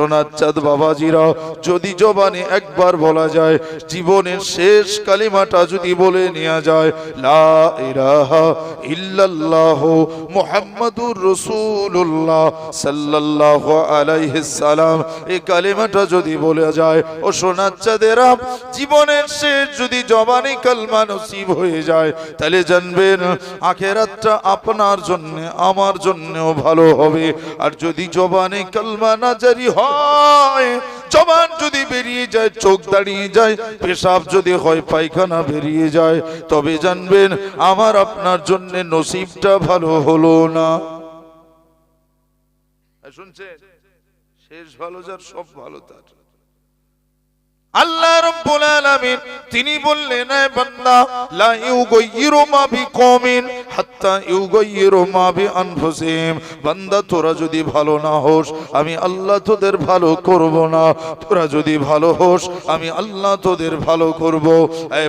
সোনার চাঁদ বাবাজিরা, যদি জবানে একবার বলা যায়, জীবনের শেষ কালিমাটা যদি বলে নেওয়া যায়, লা ইলাহা ইল্লাল্লাহ মুহাম্মাদুর রাসূলুল্লাহ সাল্লাল্লাহু আলাইহি সালাম এই কালিমাটা যদি বলে যায়, ও সোনার চাঁদেরা জীবনের শেষ যদি জবানে কালমা নসিব হয়ে যায়, তাহলে জানবেন আখেরাতটা আপনার জন্য, আমার জন্যও ভালো হবে। আর যদি জবানে কালমা না জারি হয় জবান যদি বেরিয়ে যায়, চোখ দাঁড়িয়ে যায়, পেশাব যদি হয়, পায়খানা বেরিয়ে যায়, তবে জানবেন, আমার আপনার জন্য নসিবটা ভালো হলো না। শুনছেন? শেষ ভালো যার, সব ভালো তার। আল্লাহ রাব্বুল আলামিন, তিনি বললেন বান্দা, লা মা হাত্তা মা বিআনফুসিহিম। বান্দা, তোরা যদি ভালো না হোস, আমি আল্লাহ তোদের ভালো করব না। তোরা যদি ভালো হোস, আমি আল্লাহ তোদের ভালো করব।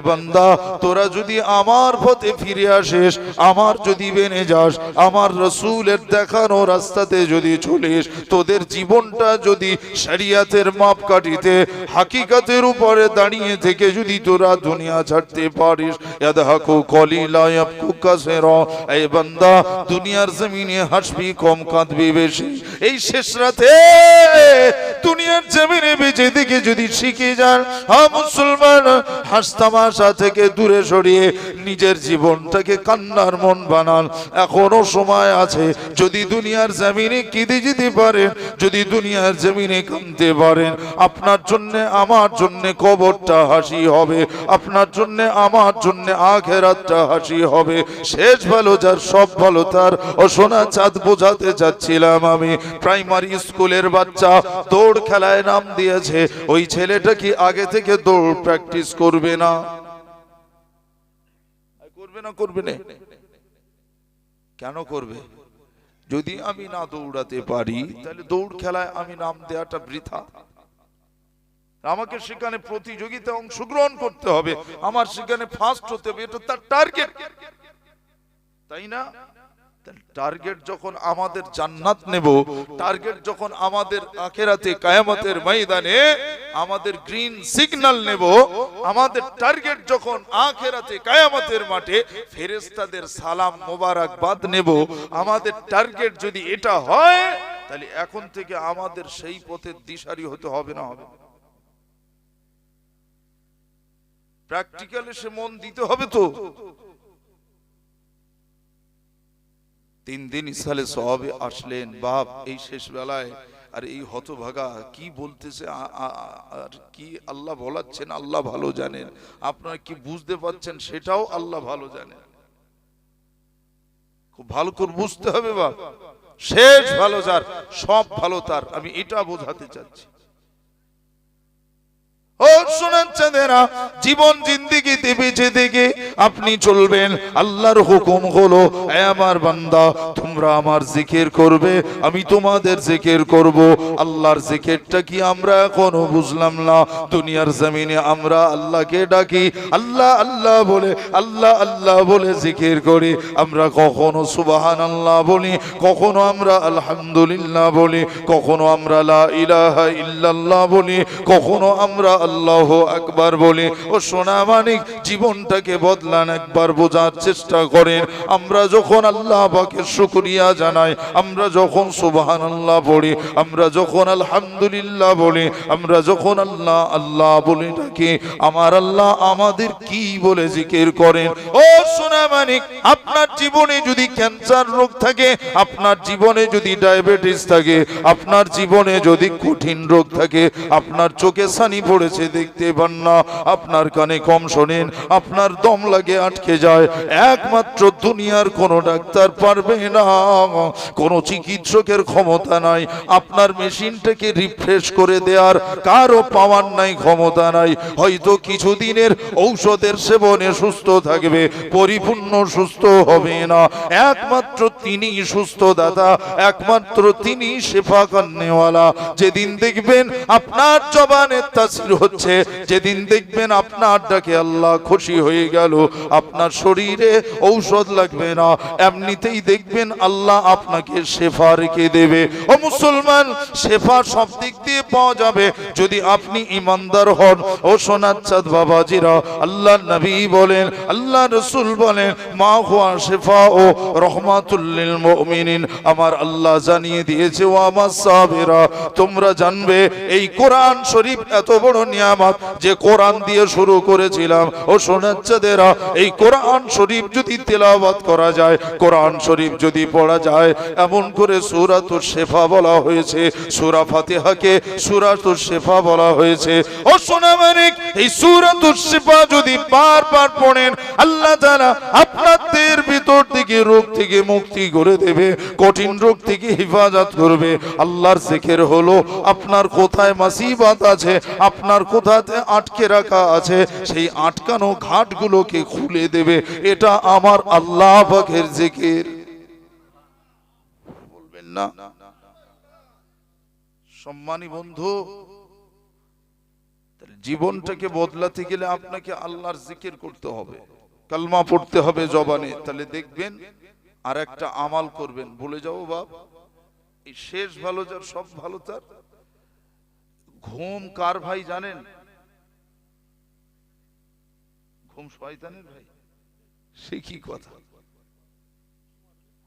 বান্দা, তোরা যদি আমার পথে ফিরে আসিস, আমার যদি বেনে যাস, আমার রসুলের দেখানো রাস্তাতে যদি চলিস, তোদের জীবনটা যদি শরিয়াতের মাপকাঠিতে হাকিকতের উপরে দাঁড়িয়ে থেকে যদি তোরা দুনিয়া ছাড়তে পারিস দুনিয়ার জমিনে হাসবি, কম কাঁদবি বেশি। এই শেষ রাতে দুনিয়ার জমিনে বেঁচে থেকে যদি শিখে যান, হা মুসলমান হাসতামাশা থেকে দূরে সরিয়ে নিজের জীবনটাকে কান্নার মন বানান। এখনও সময় আছে, যদি দুনিয়ার জমিনে কেঁদে যেতে পারেন, যদি দুনিয়ার জমিনে কাঁদতে পারেন, আপনার জন্য, আমার জন্য কবরটা হাসি হবে, আপনার জন্য, আমার জন্য আখেরাতটা হাসি হবে। শেষ ভালো যার, সব ভালো তার। ও সোনা চাঁদ বোঝাতে চাচ্ছিলাম আমি। প্রাইমারি স্কুলের বাচ্চা দৌড় খেলায় নাম দিয়েছে। ওই ছেলেটা কি আগে থেকে দৌড় প্র্যাকটিস করবে না? করবে না করবে না। কেন করবে? যদি আমি না দৌড়াতে পারি, তাহলে দৌড় খেলায় আমি নাম দেওয়াটা বৃথা। আমাকে সেখানে প্রতিযোগিতায় অংশগ্রহণ করতে হবে। আমার সেখানে ফার্স্ট হতে হবে, এটা তার টার্গেট তাই না? টার্গেট যখন আমাদের জান্নাত নেব টার্গেট যখন আমাদের আখেরাতে কায়ামতের ময়দানে আমাদের গ্রিন সিগন্যাল নেব, আমাদের টার্গেট যখন আখেরাতে কায়ামতের মাঠে ফেরেস্তাদের সালাম মোবারকবাদ নেব। আমাদের টার্গেট যদি এটা হয়, তাহলে এখন থেকে আমাদের সেই পথের দিশারি হতে হবে না হবে। প্র্যাকটিক্যালে সে মন দিতে হবে তো। তিন দিন ইসালে সবে আসলেন, বাপ, এই শেষ বেলায়, আর এই হতভাগা, কি বলতেছে আর কি আল্লাহ বলাচ্ছেন, আল্লাহ ভালো জানেন। আপনারা কি বুঝতে পারছেন, সেটাও আল্লাহ ভালো জানেন। খুব ভালো করে বুঝতে হবে, বাপ। শেষ ভালো যার, সব ভালো তার। আমি এটা বোঝাতে চাচ্ছি। ও জীবন জিন্দিগিতে বেঁচে থেকে আপনি চলবেন, আল্লাহর হুকুম হলো আমার বান্দা, তোমরা আমার জিকির করবে, আমি তোমাদের জিকির করব, আল্লাহর জিকিরটা কি আমরা এখনও বুঝলাম না, দুনিয়ার জমিনে আমরা আল্লাহকে ডাকি, আল্লাহ আল্লাহ বলে, আল্লাহ আল্লাহ বলে জিকির করি, আমরা কখনো সুবাহান আল্লাহ বলি, কখনো আমরা আলহামদুলিল্লাহ বলি, কখনো আমরা লা ইলাহা ইল্লাল্লাহ বলি, কখনো আমরা আল্লাহ আকবার বলি, ও সোনা মানিক, জীবনটাকে বদলান একবার, বোঝার চেষ্টা করেন। আমরা যখন আল্লাহ পাকের শুকরিয়া জানাই, আমরা যখন সুবহান আল্লাহ পড়ি, আমরা যখন আলহামদুলিল্লাহ বলি, আমরা যখন আল্লাহ আল্লাহ বলি ডাকি, আমার আল্লাহ আমাদের কি বলে জিকির করেন? ও সোনা মানিক, আপনার জীবনে যদি ক্যান্সার রোগ থাকে, আপনার জীবনে যদি ডায়াবেটিস থাকে, আপনার জীবনে যদি কঠিন রোগ থাকে, আপনার চোখে সানি পড়েছে দেখতে পান না। আপনার কানে কম শোনেন, আপনার দম লাগে আটকে যায়। একমাত্র দুনিয়ার কোনো ডাক্তার পারবে না। কোনো চিকিৎসকের ক্ষমতা নাই। আপনার মেশিনটাকে রিফ্রেশ করে দেওয়ার কারও পাওয়ার নাই, ক্ষমতা নাই। হয়তো কিছুদিনের ঔষধের সেবনে সুস্থ থাকবে, পরিপূর্ণ সুস্থ হবে না। একমাত্র তিনি সুস্থ দাদা একমাত্র তিনি শেফা কান্নেওয়ালা যেদিন দেখবেন আপনার জবানে তাসির হচ্ছে, যেদিন দেখবেন আপনার ডাকে আল্লাহ খুশি হয়ে গেল, আপনার শরীরে ঔষধ লাগবে না, এমনিতেই দেখবেন আল্লাহ আপনাকে শেফা রেখে দেবে। ও মুসলমান, শেফা সব দিক দিয়ে পাওয়া যাবে। যদি আপনি ইমানদার হন, ও সোনার চাঁদ বাবাজিরা, আল্লাহ নবী বলেন, আল্লাহ রসুল বলেন, মা হুয়া শেফা ও রহমাতুল্লিল মুমিনিন। আমার আল্লাহ জানিয়ে দিয়েছে, ও আমার সাহাবীরা, তোমরা জানবে, এই কোরআন শরীফ এত বড় নিয়ামত যে কোরআন দিয়ে শুরু করেছিলাম। ও শোনাচ্ছাদেরা এই কোরআন শরীফ যদি তেলাওয়াত করা যায়, কোরআন শরীফ যদি পড়া যায়, এমন করে সূরাতুর শেফা বলা হয়েছে। সূরা ফাতিহাকে সূরাতুর শেফা বলা হয়েছে। ও সোনা মানিক, এই সূরাতুর শেফা যদি বারবার পড়েন, আল্লাহ তাআলা আপনাদের থেকে রোগ থেকে মুক্তি করে দেবে, কঠিন রোগ থেকে হেফাজত করবে। আল্লাহর জিকির হলো, আপনার কোথায় মাসিবাত আছে, আপনার কোথাতে আটকে রাখা আছে, সেই আটকানো ঘাটগুলোকে খুলে দেবে। এটা আমার আল্লাহ পাকের জিকির। বলবেন না। সম্মানী বন্ধু জীবনটাকে বদলাতে গেলে আপনাকে আল্লাহর জিকির করতে হবে। কালমা পড়তে হবে জবানে। তাহলে দেখবেন আর একটা আমাল করবেন। ভুলে যাও বাপ। এই শেষ ভালো যার, সব ভালো তার। ঘুম কার ভাই জানেন? ঘুম শয়তানের ভাই। সে কি কথা?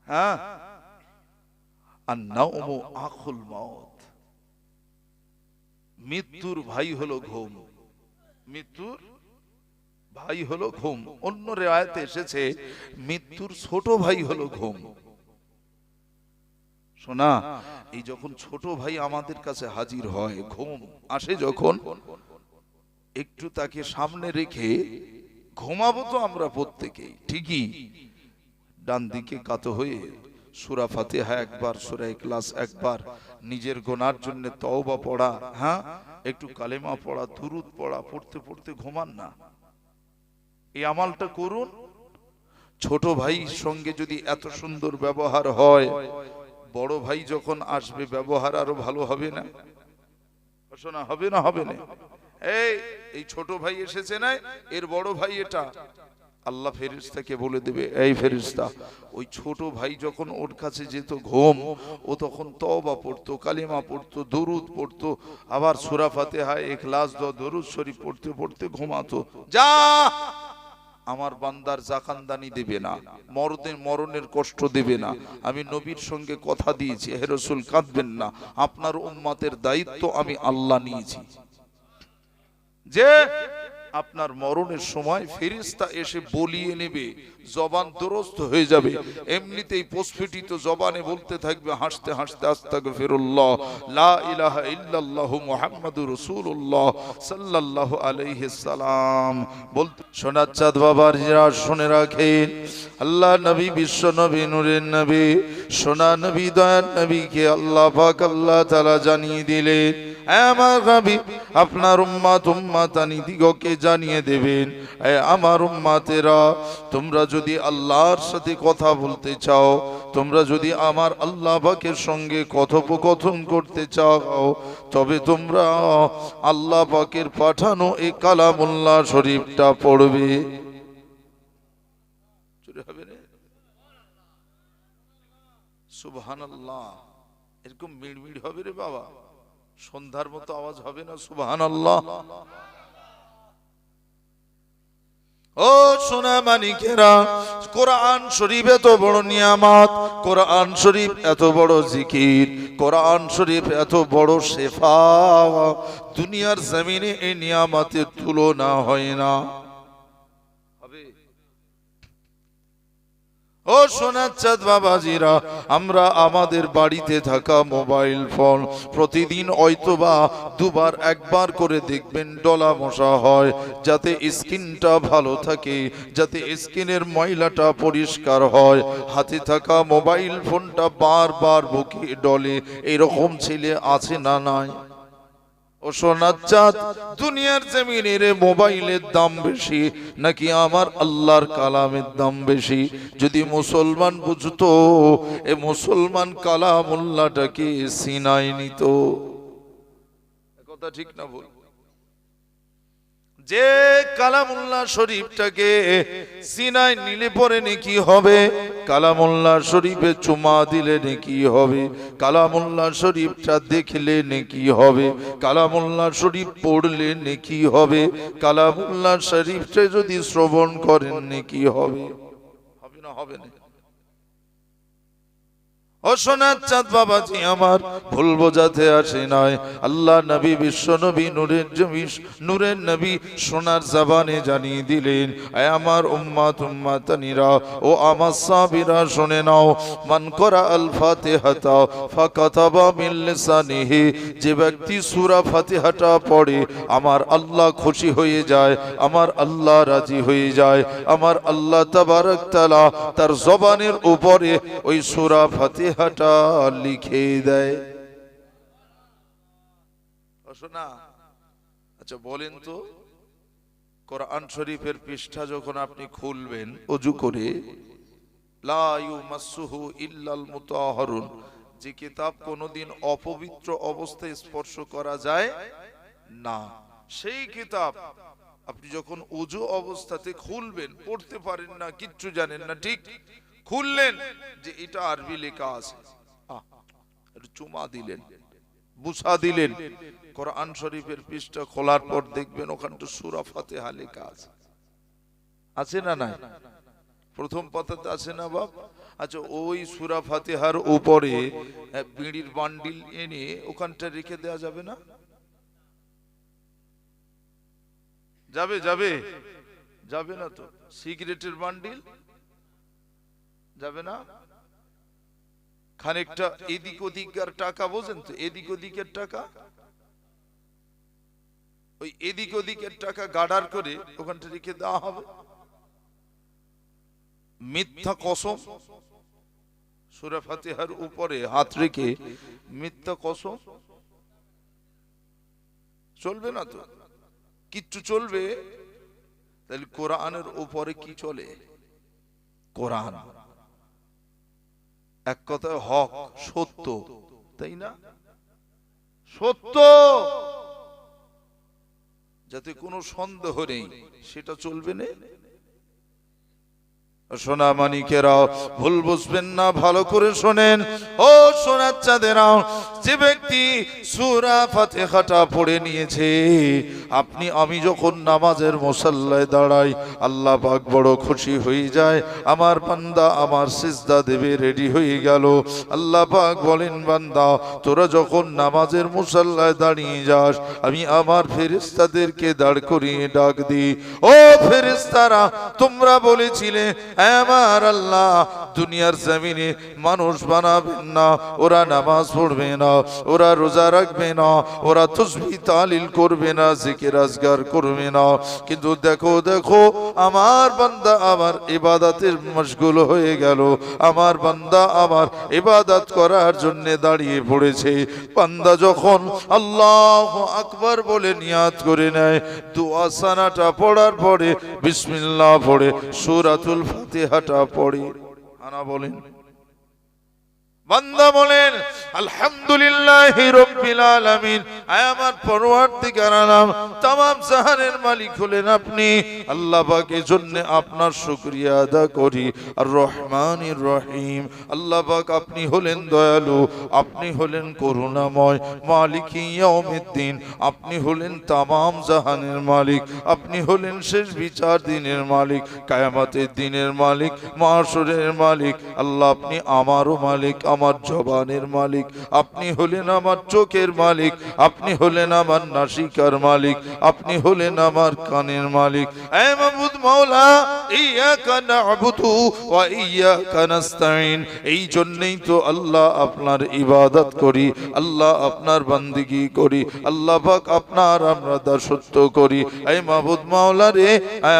হ্যাঁ? আর নাওমু আখুল মত মৃত্যুর ভাই হলো ঘুম। মৃত্যুর ভাই হলো ঘুম। অন্য রেওয়ায়তে এসেছে, মৃত্যুর ছোট ভাই হলো ঘুম। শোনা, এই যখন ছোট ভাই আমাদের কাছে হাজির হয়, ঘুম আসে যখন, একটু তাকে সামনে রেখে ঘুমাবো তো আমরা প্রত্যেকেই, ঠিকই? ডান দিকে কাত হয়ে সুরা ফাতেহা একবার, সুরা ইখলাস একবার, নিজের গোনার জন্য তওবা পড়া হ্যাঁ? একটু কালেমা পড়া, দুরুদ পড়া, পড়তে পড়তে ঘুমান না। এই আমালটা করুন। ছোট ভাই সঙ্গে যদি এত সুন্দর ব্যবহার হয়, বড় ভাই যখন আসবে, ব্যবহার আরও ভালো হবে না? শোনা হবে না হবে না? এই এই ছোট ভাই এসেছে না? এর বড় ভাই এটা। আল্লাহ ফেরিস্তাকে বলে দেবে, এই ফেরিস্তা ওই ছোট ভাই যখন ওর কাছে যেত ঘুম, ও তখন তবা পড়তো, কালিমা পড়তো, দরুদ পড়তো, আবার সূরা ফাতিহা, ইখলাস দ দরুদ শরীফ পড়তে পড়তে ঘুমাতো। যা আমার বান্দার জাকান্দানি দেবে না মরদের মরণের কষ্ট দেবে না। আমি নবীর সঙ্গে কথা দিয়েছি, হে রসুল কাঁদবেন না, আপনার উম্মাতের দায়িত্ব আমি আল্লাহ নিয়েছি। যে আপনার মরণের সময় ফেরিস্তা এসে বলিয়ে নেবে, জবান দুরস্ত হয়ে যাবে। এমনিতেই প্রস্ফুটিত জবানে বলতে থাকবে, হাসতে হাসতে আস্তাগফিরুল্লাহ, লা ইলাহা ইল্লাল্লাহ মুহাম্মাদুর রাসূলুল্লাহ সাল্লাল্লাহু আলাইহি সালাম। বলতে সোনার চাঁদ বাবার যারা শুনে রাখেন আল্লাহ নবী, বিশ্ব নবী, নূরের নবী, সোনা নবী, দয়ার নবীকে আল্লাহ পাক আল্লাহ তাআলা জানিয়ে দিলেন। আমার নবী আপনার উম্মাত উম্মাতানি দিগকে জানিয়ে দেবেন। আমার উম্মাতেরা, তোমরা যদি আল্লাহর সাথে কথা বলতে চাও, তোমরা যদি আমার আল্লাহ পাকের সঙ্গে কথোপকথন করতে চাও, তবে তোমরা আল্লাহ পাকের পাঠানো এই কালামুল্লাহ শরীফটা পড়বে। সুবহানাল্লাহ, এরকম মিড়মিড় হবে রে বাবা। সন্ধ্যার মতো আওয়াজ হবে না সুবহান আল্লাহ ও সোনা মানিকেরা, কোরআন শরীফ এত বড় নিয়ামত, কোরআন শরীফ এত বড় জিকির, কোরআন শরীফ এত বড় শেফা। দুনিয়ার জমিনে এই নিয়ামতের তুলনা হয় না। ও সোনার চাঁদ বাবাজিরা, আমরা আমাদের বাড়িতে থাকা মোবাইল ফোন প্রতিদিন হয়তোবা দুবার, একবার করে দেখবেন ডলা মশা হয়, যাতে স্কিনটা ভালো থাকে, যাতে স্কিনের ময়লাটা পরিষ্কার হয়। হাতে থাকা মোবাইল ফোনটা বারবার বুকে ডলে, এরকম ছেলে আছে না নাই? ও সোনার চাঁদ, দুনিয়ার জমিনের মোবাইলের দাম বেশি, নাকি আমার আল্লাহর কালামের দাম বেশি? যদি মুসলমান বুঝতো, এ মুসলমান কালামুল্লাটাকে সিনাই নিত। কথা ঠিক না বল যে কালামুল্লাহ শরীফটাকে সিনায় নিলে পরে নাকি হবে? কালামুল্লাহ শরীফে চুমা দিলে নাকি হবে? কালামুল্লাহ শরীফটা দেখলে নাকি হবে? কালামুল্লাহ শরীফ পড়লে নাকি হবে? কালামুল্লাহ শরীফটা যদি শ্রবণ করেন নাকি হবে? হবে না হবে না। ও সোনার চাঁদ বাবাজি আমার, ভুল বোঝাতে আসে নয় আল্লাহ নবী, বিশ্ব নবী, নূরের জমি, নূরের নবী সোনার জবানে জানিয়ে দিলেন আমার উম্মাত উম্মাতানিরা, ও আমার সাবিরা শুনে নাও। মান করা আল ফাতিহাতা ফাকাতাবা মিন লিসানিহি। যে ব্যক্তি সূরা ফাতিহাটা পড়ে, আমার আল্লাহ খুশি হয়ে যায়, আমার আল্লাহ রাজি হয়ে যায়। আমার আল্লাহ তাবারক তাআলা তার জবানের উপরে ওই সূরা লিখে দেয়। আচ্ছা বলেন তো, কোরআন শরীফের পৃষ্ঠা যখন আপনি খুলবেন, অজু করে যে কিতাব কোনোদিন অপবিত্র অবস্থায় স্পর্শ করা যায় না, সেই কিতাব আপনি যখন উজু অবস্থাতে খুলবেন, পড়তে পারেন না, কিচ্ছু জানেন না, ঠিক? খুললেন যে এটা আরবি লেখা আছে। চুমা দিলেন বুসা দিলেন। কোরআন শরীফের পৃষ্ঠা খোলার পর দেখবেন ওখানটা সুরা ফাতেহা লেখা আছে। আছে না নাই? প্রথম পাতাতে আছে না বাপ? আচ্ছা ওই সুরা ফাতেহার উপরে বিড়ির বান্ডিল এনে ওখানটা রেখে দেয়া যাবে না? যাবে যাবে। যাবে না তো? সিগারেটের বান্ডিল? যাবে না? খানিকটা এদিক ওদিকের টাকা বোঝেন তো, এদিক ওদিকের টাকা? ওই এদিক ওদিকের টাকা গাডার করে ওখানটা রেখে দেওয়া হবে। মিথ্যা কসম, সুরা ফাতিহার উপরে হাত রেখে মিথ্যা কসম। চলবে না তো? কিচ্ছু চলবে? তাহলে কোরআনের উপরে কি চলে? কোরআন। এক কথায় হক, সত্য, তাই না? সত্য! যাতে কোনো সন্দেহ নেই, সেটা চলবে না। সোনা মানিকেরাও, ভুল বুঝবেন না, ভালো করে শোনেন। ও সোনার চাঁদেরাও যে ব্যক্তি সুরা ফাতেহাটা পড়ে নিয়েছে, আপনি, আমি যখন নামাজের মুসাল্লায় দাঁড়াই, আল্লাহ পাক বড় খুশি হয়ে যায়। আমার বান্দা আমার সিজদা দেবে, রেডি হয়ে গেল। আল্লাহ পাক বলেন, বান্দা, তোরা যখন নামাজের মুসাল্লায় দাঁড়িয়ে যাস, আমি আমার ফেরেস্তাদেরকে দাঁড় করিয়ে ডাক দিই। ও ফেরেস্তারা তোমরা বলেছিলে আমার আল্লাহ, দুনিয়ার জমিনে মানুষ বানাবেন না, ওরা নামাজ পড়বে না। ওরা রোজা রাখবে না, ওরা তসবি তালিল করবে না, জিকির আজগার করবে না। কিন্তু দেখো দেখো, আমার বান্দা আমার ইবাদাতের মশগুল হয়ে গেল। আমার বান্দা আমার ইবাদত করার জন্য দাঁড়িয়ে পড়েছে। বান্দা যখন আল্লাহ আকবার বলে নিয়াত করে নেয়, দোয়া সানাটা পড়ার পরে বিসমিল্লাহ পড়ে, সূরাতুল ফাতিহাটা পড়ে। আনা বলেন। বান্দা বলেন আলহামদুলিল্লাহ রব্বিল আলামিন আয় আমার পরওয়ারদিগার আলাম तमाम জাহানের মালিক হলেন আপনি আল্লাহ পাকের জন্য আপনার শুকরিয়া আদা করি আর রহমানির রহিম আল্লাহ পাক আপনি হলেন দয়ালু আপনি হলেন করুণাময় মালিক ইয়াউমিদ্দিন আপনি হলেন तमाम জাহানের মালিক আপনি হলেন শেষ বিচার দিনের মালিক কায়ামতের দিনের মালিক মাসুরের মালিক আল্লাহ আপনি আমারও মালিক আমার জবানের মালিক। আপনি হলেন আমার চোখের মালিক। আপনি হলেন আমার নাসিকার মালিক। আপনি হলেন আমার কানের মালিক। এই জন্যই তো আল্লাহ আপনার ইবাদত করি, আল্লাহ আপনার বান্দিগি করি, আল্লাহ পাক আপনার আমরা দাসত্ব করি। এই মাবুদ মাওলা রে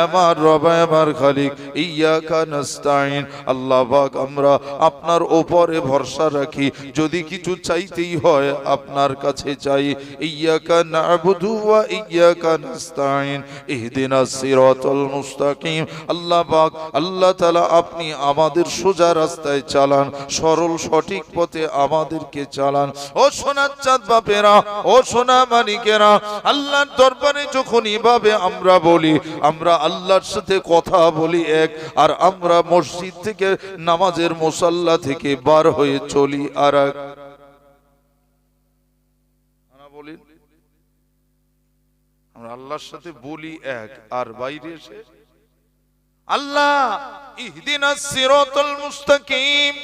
আমার রব আমার খালিক। ইয়াকা নাস্তাইন আল্লাহ পাক আমরা আপনার উপরে ভরসা রাখি। যদি কিছু চাইতেই হয়, আপনার কাছে চাই। ইয়াকা না'বুদু ওয়া ইয়াকা নাস্তাইন ইহদিনাস সিরাতাল মুস্তাকিম। আল্লাহ পাক, আল্লাহ তাআলা আপনি আমাদের সোজা রাস্তায় চালান। সরল, সঠিক পথে আমাদেরকে চালান। ও সোনার চাঁদ বাপেরা, ও সোনা মানিকেরা আল্লাহর দরবারে যখন এভাবে আমরা বলি, আমরা আল্লাহর সাথে কথা বলি এক, আর আমরা মসজিদ থেকে, নামাজের মুসাল্লা থেকে বার হয়ে চলি আর আমরা আল্লাহর সাথে বলি এক আর বাইরে এসে আল্লাহ ইহদিনাস সিরাতাল মুস্তাকিম।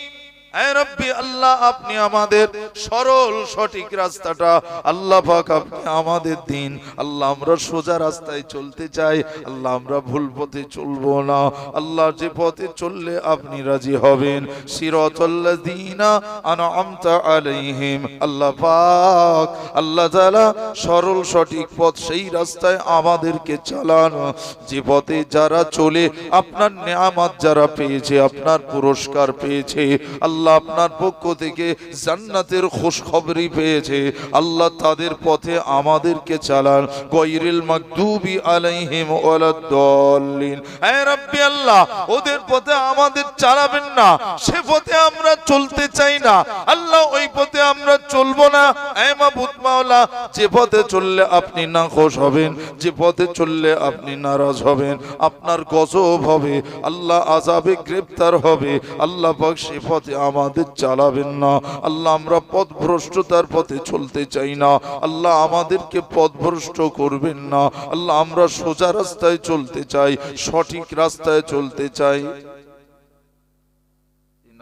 আল্লাহ, আপনি আমাদের সরল, সঠিক রাস্তাটা। আল্লাহ আপনি আমাদের দিন। আল্লাহ, আমরা সোজা রাস্তায় চলতে চাই। আল্লাহ, আমরা ভুল পথে চলবো না। আল্লাহ, যে পথে চললে আপনি রাজি হবেন। সিরাতাল্লাযীনা আনআমতা আলাইহিম। আল্লাহ পাক, আল্লাহ তাআলা সরল, সঠিক পথ সেই রাস্তায় আমাদেরকে চালান। যে পথে যারা চলে, আপনার নেয়ামত যারা পেয়েছে, আপনার পুরস্কার পেয়েছে, আল্লাহ আপনার পক্ষ থেকে জান্নাতের খুশখবরি পেয়েছে। আল্লাহ তাদের পথে আমাদেরকে চালান। গৈরিল মাকদুবি আলাইহিম ওয়ালাদ-দাল্লিন। হে রাব্বি আল্লাহ, ওদের পথে আমাদের চালাবেন না। সে পথে আমরা চলতে চাই না। আল্লাহ, ওই পথে আমরা চলবো না। হে মাবুদ মাওলা, যে পথে চললে আপনি না খুশ হবেন, যে পথে চললে আপনি নারাজ হবেন, আপনার গজব হবে। আল্লাহ আজাবে গ্রেফতার হবে। আল্লাহ পাক সে পথে আমাদের চালাবেন না। আল্লাহ আমরা পথভ্রষ্টতার পথে চলতে চাই না। আল্লাহ আমাদেরকে পথভ্রষ্ট করবেন না। আল্লাহ আমরা সোজা রাস্তায় চলতে চাই, সঠিক রাস্তায় চলতে চাই।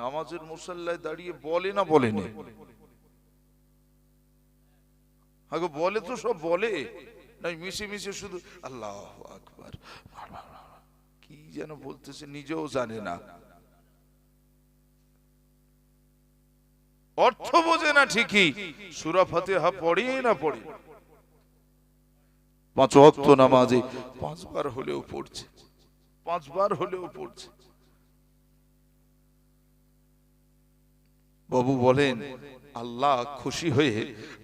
নামাজের মুসল্লায় দাঁড়িয়ে বলে না বলেনি আগে বলে তো সব বলে। নাই, মিশে মিশে শুধু আল্লাহ আকবার। কি যেন বলতেছে, নিজেও জানে না। অর্থ বোঝে না ঠিকই, সুরা ফাতিহা পড়ে না পড়ে। পাঁচ ওয়াক্ত নামাজে পাঁচবার হলেও পড়ছে, পাঁচবার হলেও পড়ছে। বাবু বলেন, আল্লাহ খুশি হয়ে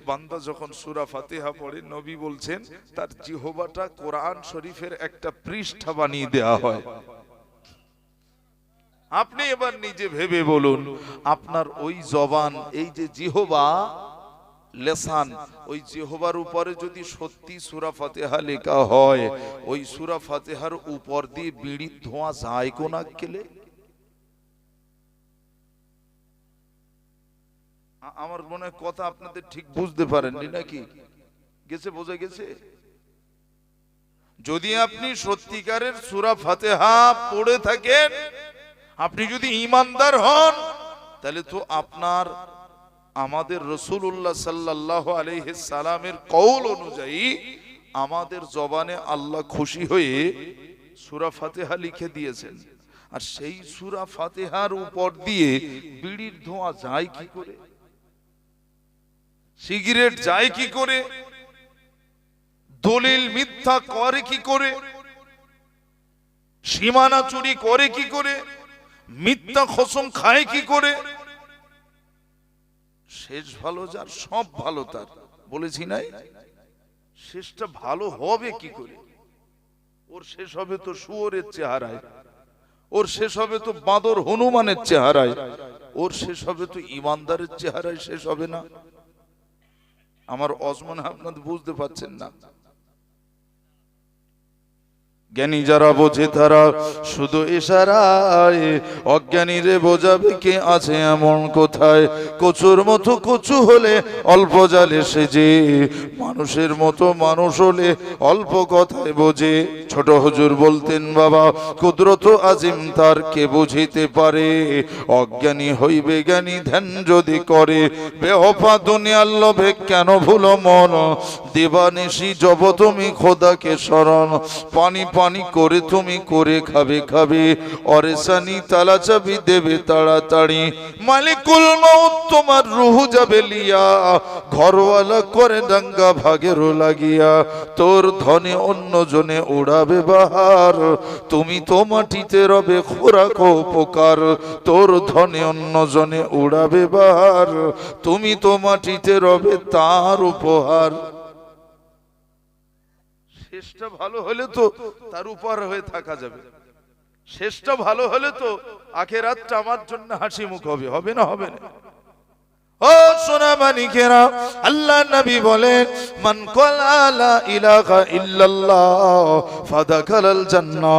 বান্দা যখন সুরা ফাতিহা পড়ে, নবী বলছেন, তার জিহবাটা কোরআন শরীফের একটা পৃষ্ঠা বানিয়ে দেয়া হয়। আপনি এবার নিজে ভেবে বলুন, আপনার ওই জবান, এই যে জিহবা লেসান, ওই জিহবার উপরে যদি সত্যি সুরা ফাতেহা লেখা হয়, ওই সুরা ফাতেহার উপর দিয়ে বিড়ির ধোঁয়া যায় কোন কেলে আমার মনে কথা আপনাদের ঠিক বুঝতে পারেননি নাকি? গেছে, বোঝা গেছে? যদি আপনি সত্যিকারের সুরা ফাতেহা পড়ে থাকেন আপনি যদি ইমানদার হন, তাহলে তো আপনার, আমাদের রসুল্লাহ সাল্লাহ আলহ সালামের কৌল অনুযায়ী আমাদের জবানে আল্লাহ খুশি হয়ে সুরা ফাতেহা লিখে দিয়েছেন। আর সেই সুরা ফাতেহার উপর দিয়ে বিড়ির ধোঁয়া যায় কি করে? সিগারেট যায় কি করে? দলিল মিথ্যা করে কি করে? সীমানা চুরি করে কি করে? মিথ্যা খসম খায় কি করে? শেষ ভালো যার, সব ভালো তার। বলেছি নাই? শেষটা ভালো হবে কি করে? ওর শেষ হবে তো শুয়োরের চেহারায়। ওর শেষ হবে তো বাঁদর হনুমানের চেহারায়। ওর শেষ হবে তো ইমানদারের চেহারায় শেষ হবে না। আমার অজমান আপনাদের বুঝতে পারছেন না। জ্ঞানী যারা বোঝে তারা শুধু ইশারায় অজ্ঞানীরে বোঝাবে কে আছে এমন কোথায়? কচুর মতো কচু হলে অল্প জালে সেজে, মানুষের মতো মানুষ হলে অল্প কথায় বোঝে। ছোট হুজুর বলতেন, বাবা, কুদরত আজিম তার কে বুঝিতে পারে? অজ্ঞানী হইবে জ্ঞানী ধ্যান যদি করে। বেহপা দুনিয়ার লোভে কেন ভুলো মন? দিবানিশি জব তুমি খোদাকে শরণ পানি পানি পানি করে তুমি করে খাবে খাবে। অরেসানি তালা চাবি দেবে তাড়াতাড়ি। মালিকুল মৌত তোমার রুহু যাবে লিয়া। ঘরওয়ালা করে দাঙ্গা ভাগেরও লাগিয়া। তোর ধনে অন্য জনে উড়াবে বাহার। তুমি তো মাটিতে রবে খোরাক উপকার। তোর ধনে অন্য জনে উড়াবে বাহার। তুমি তো মাটিতে রবে তার উপহার। শেষটা ভালো হলে তো তার উপহার হয়ে থাকা যাবে। শেষটা ভালো হলে তো আখেরাতটা আমার জন্য হাসি মুখ হবে হবে না হবে না। ও সোনা মানিকেরা, আল্লাহ নবী বলেন, মান কলা ইলাহা ইল্লাল্লাহ জান্নাহ।